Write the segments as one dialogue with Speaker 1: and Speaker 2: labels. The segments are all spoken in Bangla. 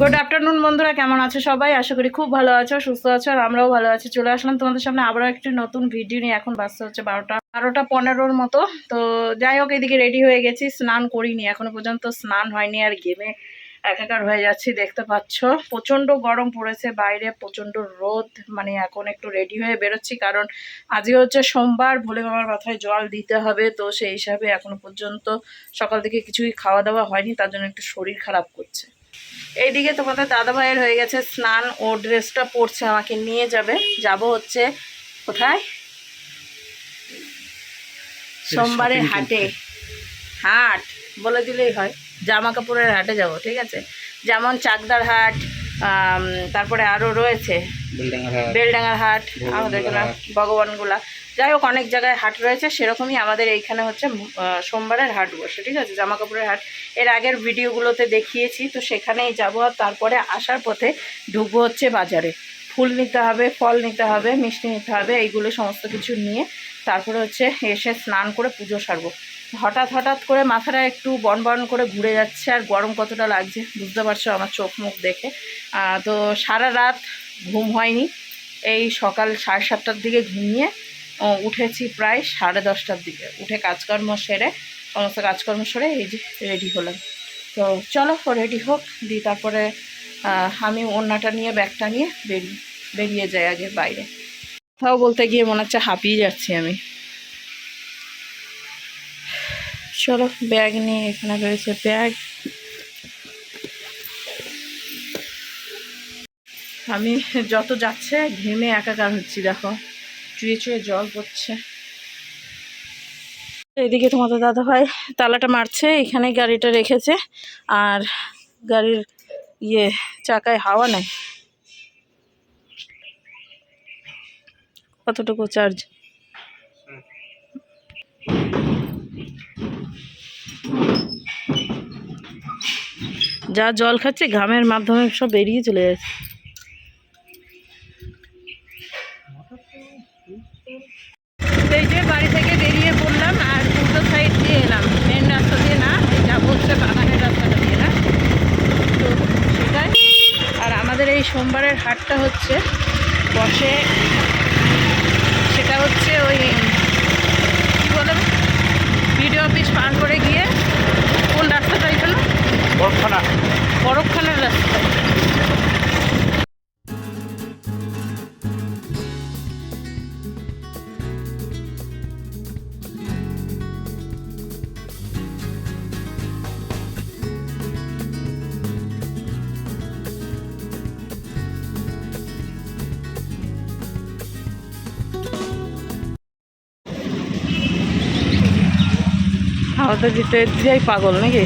Speaker 1: গুড আফটারনুন বন্ধুরা। কেমন আছো সবাই? আশা করি খুব ভালো আছো, সুস্থ আছো, আর আমরাও ভালো আছি। চলে আসলাম তোমাদের সামনে আবারও একটি নতুন ভিডিও নিয়ে। এখন বাজতে হচ্ছে বারোটা বারোটা পনেরোর মতো। তো যাই হোক, এদিকে রেডি হয়ে গেছি। স্নান করিনি, এখনও পর্যন্ত স্নান হয়নি, আর গেমে একাকার হয়ে যাচ্ছি, দেখতে পাচ্ছ। প্রচণ্ড গরম পড়েছে বাইরে, প্রচণ্ড রোদ। মানে এখন একটু রেডি হয়ে বেরোচ্ছি, কারণ আজকে হচ্ছে সোমবার, ভোলে বাবার মাথায় জল দিতে হবে। তো সেই হিসাবে এখনও পর্যন্ত সকাল থেকে কিছুই খাওয়া দাওয়া হয়নি, তার জন্য একটু শরীর খারাপ করছে। এইদিকে তোমাদের দাদা ভাইয়ের হয়ে গেছে স্নান ও ড্রেসটা পরছে আমাকে নিয়ে যাবে। যাব হচ্ছে কোথায়? সোমবারের হাটে। হাট বলে দিলেই হয়। জামা কাপড়ের হাটে যাব ঠিক আছে? যেমন চাকদার হাট তারপরে আরও রয়েছে। বেলডাঙ্গার হাট। আমাদের ভগবানগুলা। যাই হোক, অনেক জায়গায় হাট রয়েছে, সেরকমই আমাদের এইখানে হচ্ছে সোমবারের হাট বসে, ঠিক আছে? জামা কাপড়ের হাট। এর আগের ভিডিওগুলোতে দেখিয়েছি, তো সেখানেই যাব আর তারপরে আসার পথে ঢুকবো হচ্ছে বাজারে। ফুল নিতে হবে, ফল নিতে হবে, মিষ্টি নিতে হবে, এইগুলো সমস্ত কিছু নিয়ে তারপরে হচ্ছে এসে স্নান করে পুজো সারবো। হঠাৎ হঠাৎ করে মাথাটা একটু বন বন করে ঘুরে যাচ্ছে, আর গরম কতটা লাগছে, বুঝতে পারছ আমার চোখ মুখ দেখে। তো সারা রাত ঘুম হয়নি, এই সকাল সাড়ে সাতটার দিকে ঘুমিয়ে উঠেছি প্রায় সাড়ে দশটার দিকে। উঠে কাজকর্ম সেরে, সমস্ত কাজকর্ম সেরে এই যে রেডি হলাম। তো চলো রেডি হোক দিই তারপরে আমি ওড়নাটা নিয়ে, ব্যাগটা নিয়ে বেরিয়ে বেরিয়ে যাই আগে বাইরে। তাও বলতে গিয়ে মনে হচ্ছে হাঁপিয়ে যাচ্ছি আমি। চলো, ব্যাগ নিয়ে এখানে রয়েছে ব্যাগ। আমি যত যাচ্ছে, ঘেমে একাকার হচ্ছি, দেখো। চুয়ে চুয়ে জল পড়ছে। এদিকে তোমাদের দাদা ভাই তালাটা মারছে, এখানে গাড়িটা রেখেছে, আর গাড়ির ইয়ে চাকায় হাওয়া নেই। কতটুকু চার্জ যা জল খাচ্ছে, ঘামের মাধ্যমে সব বেরিয়ে চলে যাচ্ছে। এই যে বাড়ি থেকে বেরিয়ে পড়লাম আর উল্টো সাইড দিয়ে এলাম। মেন রাস্তা দিয়ে না যাব হচ্ছে বাগানের রাস্তাটা দিয়ে না। তো সেটাই। আর আমাদের এই সোমবারের হাটটা হচ্ছে বসে সেটা হচ্ছে ওই কী বলে বিডিও অফিস পার করে গিয়ে কোন রাস্তাটা এখানে বরফখানার রাস্তা। হাওয়াতে জিতে দিয়াই পাগল নাকি?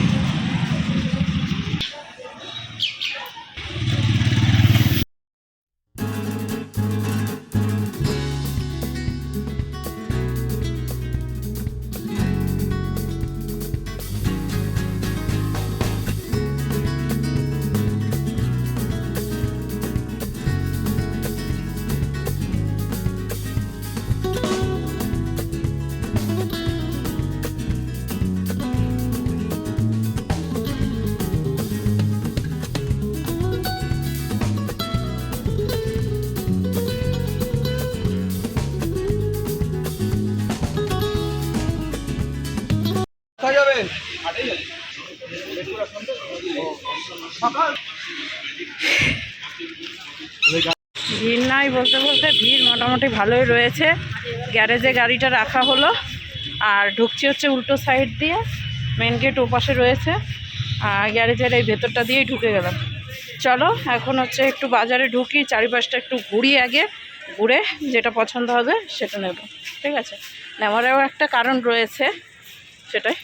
Speaker 1: ভিড় নাই বলতে বলতে, ভিড় মোটামুটি ভালোই রয়েছে। গ্যারেজে গাড়িটা রাখা হলো, আর ঢুকছি হচ্ছে উল্টো সাইড দিয়ে মেন গেট ওপাশে রয়েছে, আর গ্যারেজের এই ভেতরটা দিয়েই ঢুকে গেলাম। চলো, এখন হচ্ছে একটু বাজারে ঢুকি, চারিপাশটা একটু ঘুরি আগে, ঘুরে যেটা পছন্দ হবে সেটা নেব। ঠিক আছে? নেওয়ারও একটা কারণ রয়েছে, সেটাই।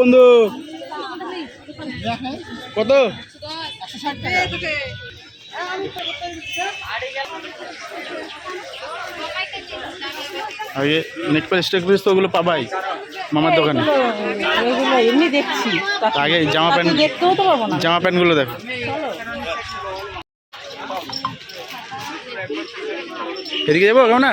Speaker 2: বন্ধু। কত? নেট স্টেক পিস তো ওগুলো পাবাই মামার দোকানে।
Speaker 1: এমনি দেখছি।
Speaker 2: আগে জামা প্যান্ট
Speaker 1: দেখতেও তো পাবো না।
Speaker 2: জামা প্যান্টগুলো দেখো। এদিকে যাব কেমন না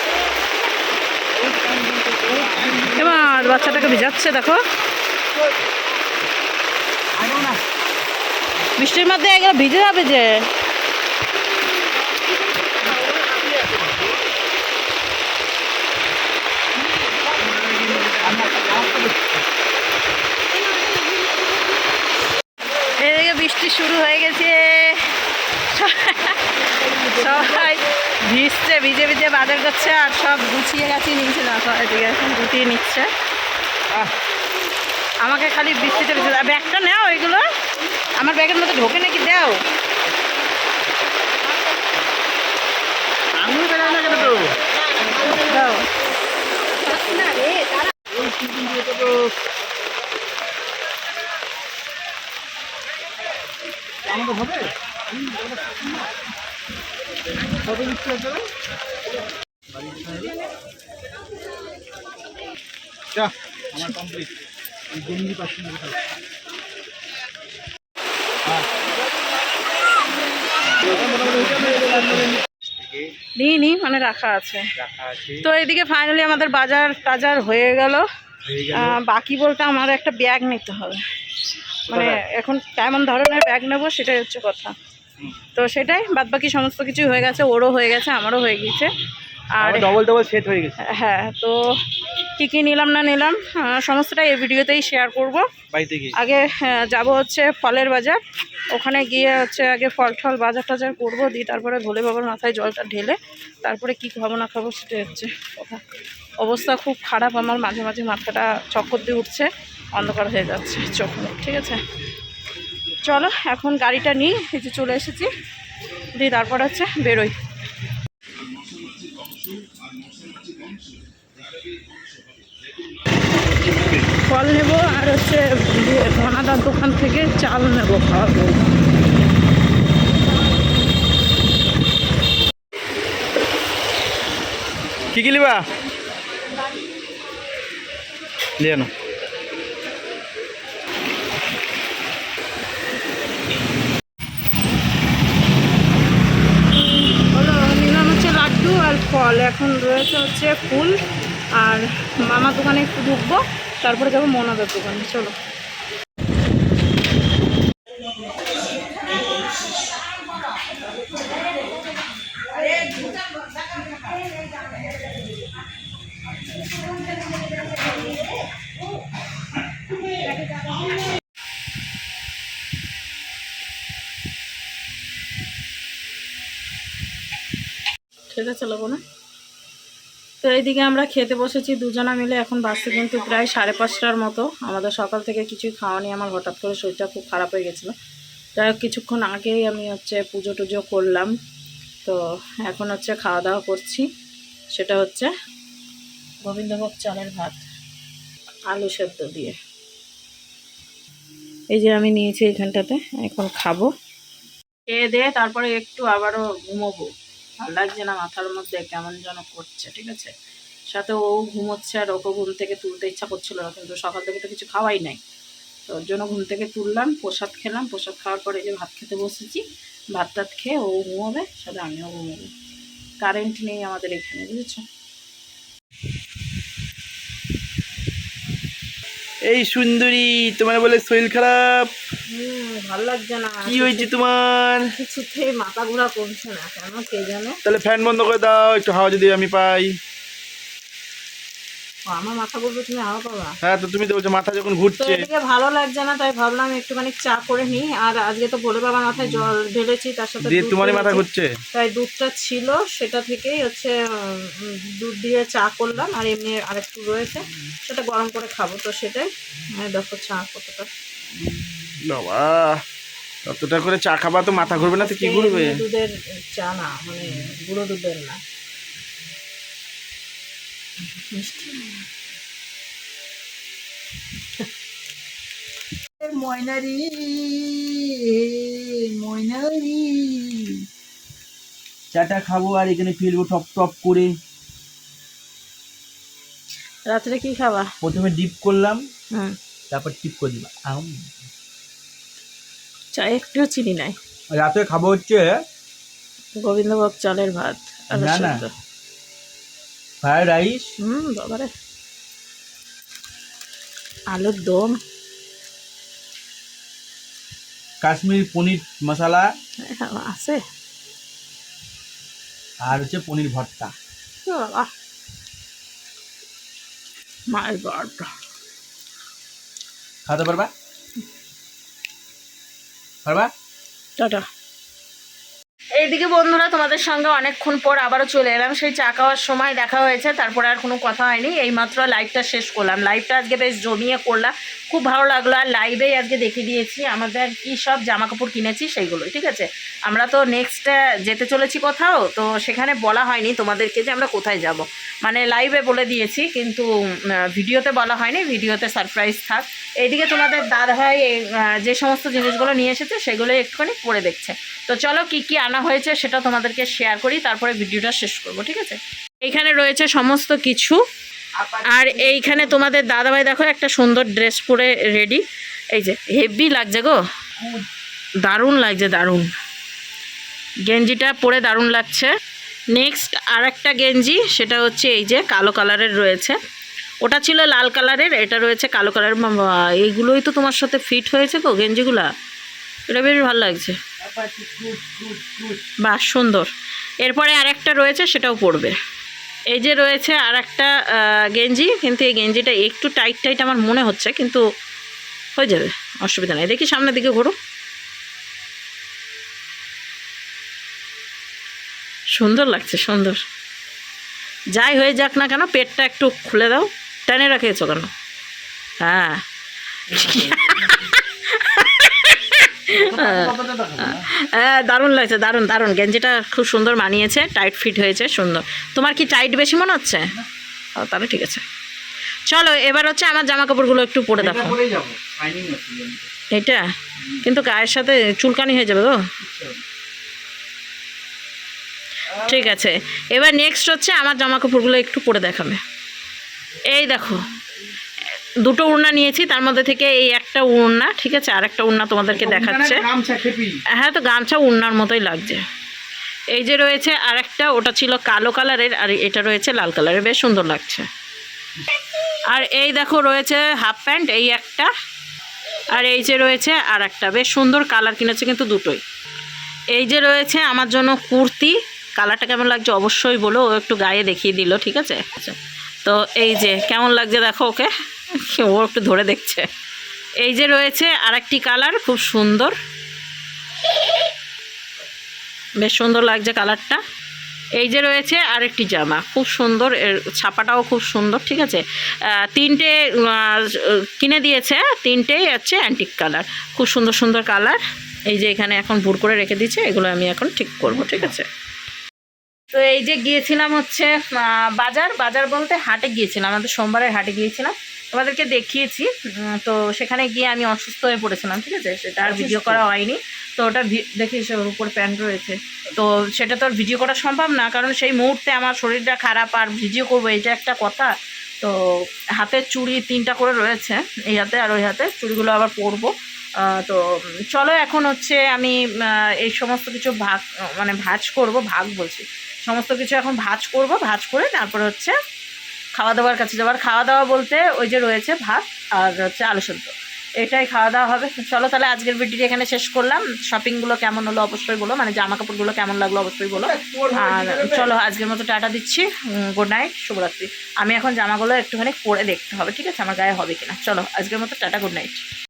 Speaker 1: এবার বাচ্চাটাকে ভিজাচ্ছে দেখো। বৃষ্টির মধ্যে এগুলো ভিজে যাবে যে বৃষ্টি শুরু হয়ে গেছে। সবাই ভিজছে ভিজে ভিজে বাজার করছে আর সব গুছিয়ে গেছে নিয়েছে না সবাই এদিকে এখন গুটিয়ে নিচ্ছে। আমাকে খালি বৃষ্টিতে ভিজে ব্যাগটা নেও ওইগুলো আমার ব্যাগের মধ্যে ঢোকে নাকি? দাও।
Speaker 2: আমাদের হবে? কত দিচ্ছে আছে যা আমার কমপ্লিট গঞ্জি পাচ্ছি না
Speaker 1: নিই মানে রাখা আছে। তো এদিকে ফাইনালি আমাদের বাজার টাজার হয়ে গেল। বাকি বলতে আমার একটা ব্যাগ নিতে হবে। মানে এখন কেমন ধরনের ব্যাগ নেব সেটাই হচ্ছে কথা। তো সেটাই বাদ বাকি সমস্ত কিছুই হয়ে গেছে ওরও হয়ে গেছে আমারও হয়ে গিয়েছে। আর
Speaker 2: ডবল ডবল সেট হয়ে গেছে।
Speaker 1: হ্যাঁ তো কী কী নিলাম না নিলাম আহ, সমস্তটাই এই ভিডিওতেই শেয়ার করব।
Speaker 2: বাড়িতে গিয়ে।
Speaker 1: আগে যাব হচ্ছে ফলের বাজার ওখানে গিয়ে হচ্ছে আগে ফল টল বাজার টাজার করব দিয়ে তারপরে ভোলে বাবার মাথায় জলটা ঢেলে তারপরে কি খাব না খাব সেটা হচ্ছে কথা। অবস্থা খুব খারাপ আমার মাঝে মাঝে মাথাটা চক্কর দিয়ে উঠছে অন্ধকার হয়ে যাচ্ছে চোখ ঠিক আছে? চলো, এখন গাড়িটা নিই, এই যে চলে এসেছি। দিয়ে তারপর হচ্ছে বেরোই। ফল নেব আর হচ্ছে ঘনাদার দোকান থেকে চাল নেব জন্য।
Speaker 2: কি কি লিবা না।
Speaker 1: এখন রয়েছে হচ্ছে ফুল আর মামা দোকানে একটু ঢুকবো, তারপরে যাব মোনাদার দোকানে, চলো। ঠিক আছে লোবো না তো এইদিকে আমরা খেতে বসেছি দুজনা মিলে, এখন বাসতে কিন্তু প্রায় সাড়ে পাঁচটার মতো। আমাদের সকাল থেকে কিছুই খাওয়া নিয়ে আমার হঠাৎ করে শরীরটা খুব খারাপ হয়ে গেছিল। যাই হোক, কিছুক্ষণ আগেই আমি হচ্ছে পুজো টুজো করলাম। তো এখন হচ্ছে খাওয়া দাওয়া করছি। সেটা হচ্ছে গোবিন্দভোগ চালের ভাত, আলু সেদ্ধ দিয়ে। এই যে আমি নিয়েছি এখানটাতে, এখন খাব। খেয়ে দিয়ে তারপরে একটু আবারও ঘুমোবো। ভালো লাগছে না, মাথার মধ্যে কেমন যেন করছে, ঠিক আছে? সাথে ও ঘুমোচ্ছে আর ওকে ঘুম থেকে তুলতে ইচ্ছা করছিল না, কিন্তু সকাল থেকে তো কিছু খাওয়াই নাই। তো ওর জন্য ঘুম থেকে তুললাম, প্রসাদ খেলাম, প্রসাদ খাওয়ার পরে যে ভাত খেতে বসেছি, ভাত টাত খেয়ে ও ঘুমোবে, সাথে আমিও ঘুমোবো। কারেন্ট নেই আমাদের এখানে, বুঝেছ?
Speaker 2: এই সুন্দরী, তোমার বলে শরীর খারাপ?
Speaker 1: হুম ভালো লাগছে না।
Speaker 2: কি হয়েছে তোমার?
Speaker 1: কিছুতেই মাথা ঘোরা করছে না কেন কে জানে?
Speaker 2: তাহলে ফ্যান বন্ধ করে দাও একটু হাওয়া যদি আমি পাই।
Speaker 1: ও, আমার মাথা ঘুরবে তুমি হাওয়া পাবা?
Speaker 2: হ্যাঁ তো তুমি তো বলছো মাথা যখন ঘুরছে।
Speaker 1: এদিকে ভালো লাগছে না তাই ভাবলাম একটুখানি চা করে নিই। আর আজকে তো ভোলে বাবার মাথায় জল ঢেলেছি তার সাথে
Speaker 2: দিয়ে তোমারই মাথা ঘুরছে?
Speaker 1: তাই দুধটা ছিল সেটা থেকেই হচ্ছে দুধ দিয়ে চা করলাম। আর এমনি আরেকটু রয়েছে সেটা গরম করে খাব তো সেটাই। হ্যাঁ দেখো চা কতটা।
Speaker 2: বাবা ততটা করে চা খাবা তো মাথা ঘুরবে না তো কি ঘুরবে?
Speaker 1: দুধের চা না মানে গুঁড়ো দুধের না। ময়নারি ময়নারি।
Speaker 3: চাটা খাব আর এখানে ফেলব টপ টপ করে।
Speaker 1: রাত্রে কি খাবা?
Speaker 3: প্রথমে ডিপ করলাম তারপর টিপ করে দিলাম। আম।
Speaker 1: চা একটু চিনি নাই।
Speaker 3: রাতে খাব হচ্ছে
Speaker 1: গোবিন্দভোগ চালের ভাত আলু
Speaker 3: না, না।
Speaker 1: সেদ্ধ।
Speaker 3: Fried rice.
Speaker 1: হুম বাবারে। আলুর দম।
Speaker 3: কাশ্মীর পনির মশলা।
Speaker 1: হ্যাঁ, আছে।
Speaker 3: আর হচ্ছে পনির ভর্তা।
Speaker 1: My god.
Speaker 3: খাওয়াতে পারবা? পারবা?
Speaker 1: টাটা। এইদিকে বন্ধুরা তোমাদের সঙ্গে অনেকক্ষণ পর আবারও চলে এলাম। সেই চা খাওয়ার সময় দেখা হয়েছে তারপরে আর কোনো কথা হয়নি। এইমাত্র লাইভটা শেষ করলাম। লাইভটা আজকে বেশ জমিয়ে করলাম। খুব ভালো লাগল আর লাইভেই আজকে দেখিয়ে দিয়েছি। আমাদের কি সব জামা কাপড় কিনেছি সেইগুলোই ঠিক আছে? আমরা তো নেক্সট যেতে চলেছি কোথাও তো সেখানে বলা হয়নি তোমাদেরকে যে আমরা কোথায় যাব। মানে লাইভে বলে দিয়েছি কিন্তু ভিডিওতে বলা হয়নি ভিডিওতে সারপ্রাইজ থাক। এইদিকে তোমাদের দাদা ভাই এই, যে সমস্ত জিনিসগুলো নিয়ে এসেছে সেগুলোই একটুখানি পরে দেখছে। তো চলো কি কি আনা হয়েছে সেটা তোমাদেরকে শেয়ার করি তারপরে ভিডিওটা শেষ করব ঠিক আছে? এইখানে রয়েছে সমস্ত কিছু। আর এইখানে তোমাদের দাদাভাই দেখো একটা সুন্দর ড্রেস পরে রেডি এই যে হেভি লাগছে গো। দারুণ লাগছে দারুণ। গেঞ্জিটা পরে দারুণ লাগছে। নেক্সট আর একটা গেঞ্জি সেটা হচ্ছে এই যে কালো কালারের রয়েছে। ওটা ছিল লাল কালারের এটা রয়েছে কালো কালারের বাবা, এইগুলোই তো তোমার সাথে ফিট হয়েছে গো গেঞ্জিগুলা? এটা বেশ ভালো লাগছে। বাহ সুন্দর। এরপরে আরেকটা রয়েছে সেটাও পড়বে এই যে রয়েছে আর একটা গেঞ্জি কিন্তু এই গেঞ্জিটা একটু টাইট টাইট আমার মনে হচ্ছে কিন্তু হয়ে যাবে অসুবিধা নেই। দেখি সামনের দিকে ঘোরো। সুন্দর লাগছে সুন্দর। যাই হয়ে যাক না কেন পেটটা একটু খুলে দাও। টেনে রাখিয়েছো কেন? হ্যাঁ। হ্যাঁ দারুণ লাগছে দারুণ দারুণ। গেঞ্জিটা খুব সুন্দর মানিয়েছে টাইট ফিট হয়েছে সুন্দর। তোমার কি টাইট বেশি মনে হচ্ছে? ও তাহলে ঠিক আছে। চলো এবার হচ্ছে আমার জামা কাপড়গুলো একটু পরে দেখো। এটা? কিন্তু গায়ের সাথে চুলকানি হয়ে যাবে গো। ঠিক আছে। এবার নেক্সট হচ্ছে আমার জামা কাপড়গুলো একটু পরে দেখাবে। এই দেখো দুটো উড়না নিয়েছি তার মধ্যে থেকে এই একটা উড়না ঠিক আছে আর একটা উড়না তোমাদেরকে দেখাচ্ছে। হ্যাঁ তো গামছা উড়নার মতোই লাগছে। এই যে রয়েছে আর একটা ওটা ছিল কালো কালারের আর এটা রয়েছে লাল কালারের বেশ সুন্দর লাগছে। আর এই দেখো রয়েছে হাফ প্যান্ট এই একটা আর এই যে রয়েছে আর একটা বেশ সুন্দর কালার কিনেছে কিন্তু দুটোই। এই যে রয়েছে আমার জন্য কুর্তি কালারটা কেমন লাগছে অবশ্যই বলো, ও একটু গায়ে দেখিয়ে দিল, ঠিক আছে? তো এই যে, কেমন লাগছে দেখো ওকে? ও একটু ধরে দেখছে। এই যে রয়েছে আর একটি কালার, খুব সুন্দর। বেশ সুন্দর লাগছে কালারটা। এই যে রয়েছে আরেকটি জামা, খুব সুন্দর, এর ছাপাটাও খুব সুন্দর, ঠিক আছে? তিনটে কিনে দিয়েছে, তিনটেই হচ্ছে অ্যান্টিক কালার। খুব সুন্দর সুন্দর কালার। এই যে এখানে এখন ভুর করে রেখে দিচ্ছে এগুলো আমি এখন ঠিক করব, ঠিক আছে? তো এই যে গিয়েছিলাম হচ্ছে বাজার। বাজার বলতে হাটে গিয়েছিলাম। আমাদের সোমবারের হাটে গিয়েছিলাম। তোমাদেরকে দেখিয়েছি। তো সেখানে গিয়ে আমি অসুস্থ হয়ে পড়েছিলাম ঠিক আছে? সেটা আর ভিডিও করা হয়নি। তো ওটা ভি- দেখিস ওর উপর প্যান্ট রয়েছে। তো সেটা তো আর ভিডিও করা সম্ভব না কারণ সেই মুহূর্তে আমার শরীরটা খারাপ আর ভিডিও করব এটা একটা কথা। তো হাতের চুড়ি তিনটা করে রয়েছে এই হাতে আর ওই হাতে। চুড়িগুলো আবার পরবো। তো চলো এখন হচ্ছে আমি এই সমস্ত কিছু ভাগ মানে ভাজ করব ভাগ বলছি। সমস্ত কিছু এখন ভাজ করব ভাজ করে তারপর হচ্ছে খাওয়া দাওয়ার কাছে যাবার খাওয়া দাওয়া বলতে ওই যে রয়েছে ভাত আর হচ্ছে আলু সেদ্ধ। এটাই খাওয়া দাওয়া হবে। চলো তাহলে আজকের ভিডিওটি এখানে শেষ করলাম। শপিংগুলো কেমন হলো অবশ্যই বলো। মানে জামা কাপড়গুলো কেমন লাগল অবশ্যই বলো। আর চলো আজকের মতো টাটা দিচ্ছি। গুড নাইট শুভরাত্রি। আমি এখন জামাগুলো একটুখানি পরে দেখতে হবে ঠিক আছে? আমার গায়ে হবে কিনা। চলো আজকের মতো টাটা গুড নাইট